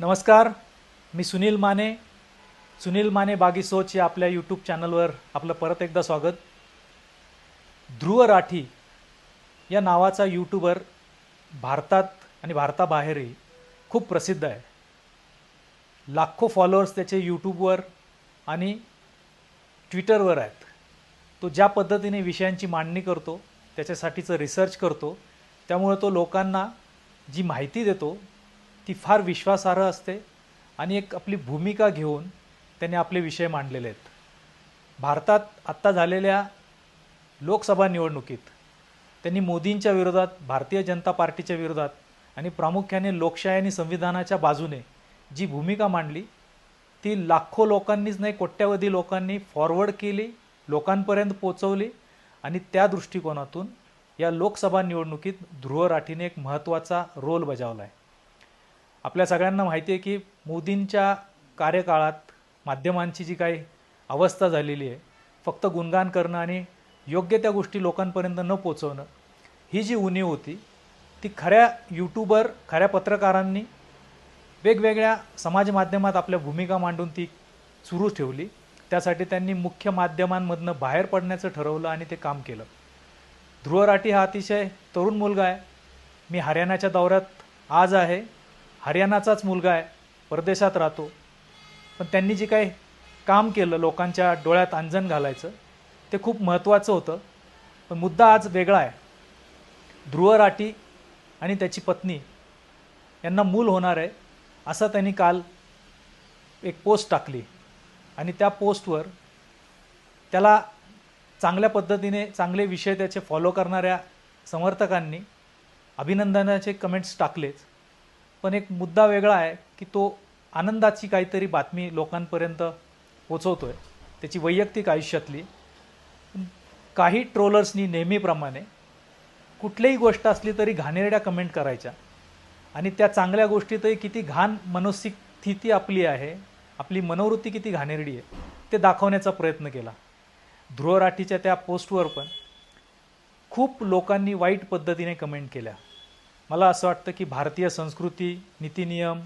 नमस्कार मी सुनील माने. सुनील माने बागी सोच या आपल्या यूट्यूब चॅनलवर आपलं परत एकदा स्वागत. ध्रुव राठी या नावाचा यूट्यूबर भारतात आणि भारताबाहेरही खूप प्रसिद्ध आहे. लाखो फॉलोअर्स त्याचे यूट्यूबवर आणि ट्विटरवर आहेत. तो ज्या पद्धतीने विषयांची मांडणी करतो त्याच्यासाठीचं रिसर्च करतो त्यामुळे तो लोकांना जी माहिती देतो ती फार विश्वासार्ह असते आणि एक आपली भूमिका घेऊन त्याने आपले विषय मांडलेले आहेत. भारतात आत्ता झालेल्या लोकसभा निवडणुकीत त्यांनी मोदींच्या विरोधात भारतीय जनता पार्टीच्या विरोधात आणि प्रामुख्याने लोकशाही आणि संविधानाच्या बाजूने जी भूमिका मांडली ती लाखो लोकांनीच नाही कोट्यावधी लोकांनी फॉरवर्ड केली लोकांपर्यंत पोचवली आणि त्या दृष्टिकोनातून या लोकसभा निवडणुकीत ध्रुव राठीने एक महत्त्वाचा रोल बजावला आहे आपल्या सगळ्यांना माहिती आहे की मोदींच्या कार्यकाळात माध्यमांची जी काही अवस्था झालेली आहे फक्त गुणगान करणं आणि योग्य त्या गोष्टी लोकांपर्यंत न पोचवणं ही जी उणीव होती ती खऱ्या यूट्यूबर खऱ्या पत्रकारांनी वेगवेगळ्या समाज माध्यमात आपल्या भूमिका मांडून ती सुरू ठेवली. त्यासाठी त्यांनी मुख्य माध्यमांमधनं बाहेर पडण्याचं ठरवलं आणि ते काम केलं. ध्रुव राठी हा अतिशय तरुण मुलगा आहे. मी हरियाणाच्या दौऱ्यात आज आहे. हरियाणाचाच मुलगा आहे परदेशात राहतो. पण त्यांनी जे काही काम केलं लोकांच्या डोळ्यात अंजन घालायचं ते खूप महत्त्वाचं होतं. पण मुद्दा आज वेगळा आहे. ध्रुव राठी आणि त्याची पत्नी यांना मूल होणार आहे असं त्यांनी काल एक पोस्ट टाकली. आणि त्या पोस्टवर त्याला चांगल्या पद्धतीने चांगले विषय त्याचे फॉलो करणाऱ्या समर्थकांनी अभिनंदनाचे कमेंट्स टाकलेच पण एक मुद्दा वेगळा आहे की तो आनंदाची काहीतरी बातमी लोकांपर्यंत पोचवतो आहे त्याची वैयक्तिक आयुष्यातली. काही ट्रोलर्सनी नेहमीप्रमाणे कुठलीही गोष्ट असली तरी घाणेरड्या कमेंट करायच्या. आणि त्या चांगल्या गोष्टीतही किती घाण मनस्थिती आपली आहे आपली मनोवृत्ती किती घाणेरडी आहे ते दाखवण्याचा प्रयत्न केला. ध्रुव राठीच्या त्या पोस्टवर पण खूप लोकांनी वाईट पद्धतीने कमेंट केल्या. मला असं वाटतं की भारतीय संस्कृती नीतिनियम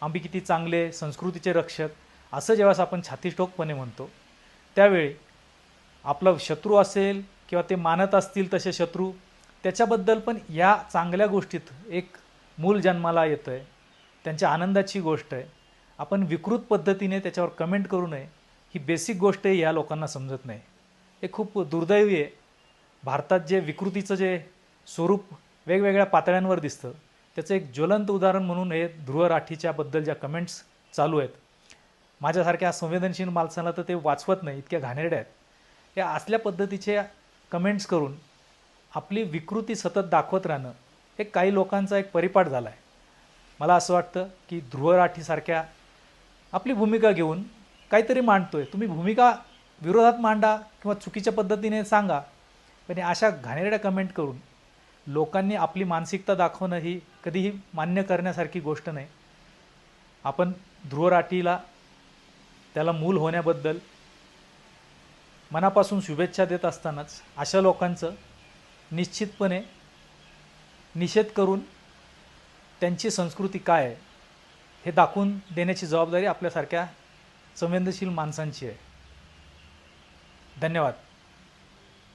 आम्ही किती चांगले संस्कृतीचे रक्षक असं जेव्हा आपण छातीठोकपणे म्हणतो त्यावेळी आपला शत्रू असेल किंवा ते मानत असतील तसे शत्रू त्याच्याबद्दल पण या चांगल्या गोष्टीत एक मूल जन्माला येतं आहे त्यांच्या आनंदाची गोष्ट आहे. आपण विकृत पद्धतीने त्याच्यावर कमेंट करू नये. ही बेसिक गोष्ट आहे या लोकांना समजत नाही. हे खूप दुर्दैवी आहे. भारतात जे विकृतीचं जे स्वरूप वेगवेगळ्या पातळ्यांवर दिसतं. त्याचं एक ज्वलंत उदाहरण म्हणून हे ध्रुव राठीच्याबद्दल ज्या कमेंट्स चालू आहेत. माझ्यासारख्या संवेदनशील माणसाला तर ते वाचवत नाही इतक्या घाणेरड्या आहेत. या असल्या पद्धतीचे कमेंट्स करून आपली विकृती सतत दाखवत राहणं हे काही लोकांचा एक परिपाठ झाला आहे मला असं वाटतं की ध्रुव राठीसारख्या आपली भूमिका घेऊन काहीतरी मांडतोय. तुम्ही भूमिका विरोधात मांडा किंवा चुकीच्या पद्धतीने सांगा. पण या अशा घाणेरड्या कमेंट करून लोकांनी आपली मानसिकता दाखवणं ही कधीही मान्य करण्यासारखी गोष्ट नाही. आपण ध्रुव राठीला त्याला मूल होण्याबद्दल मनापासून शुभेच्छा देत असतानाच अशा लोकांचं निश्चितपणे निषेध करून त्यांची संस्कृती काय आहे हे दाखवून देण्याची जबाबदारी आपल्यासारख्या संवेदनशील माणसांची आहे. धन्यवाद.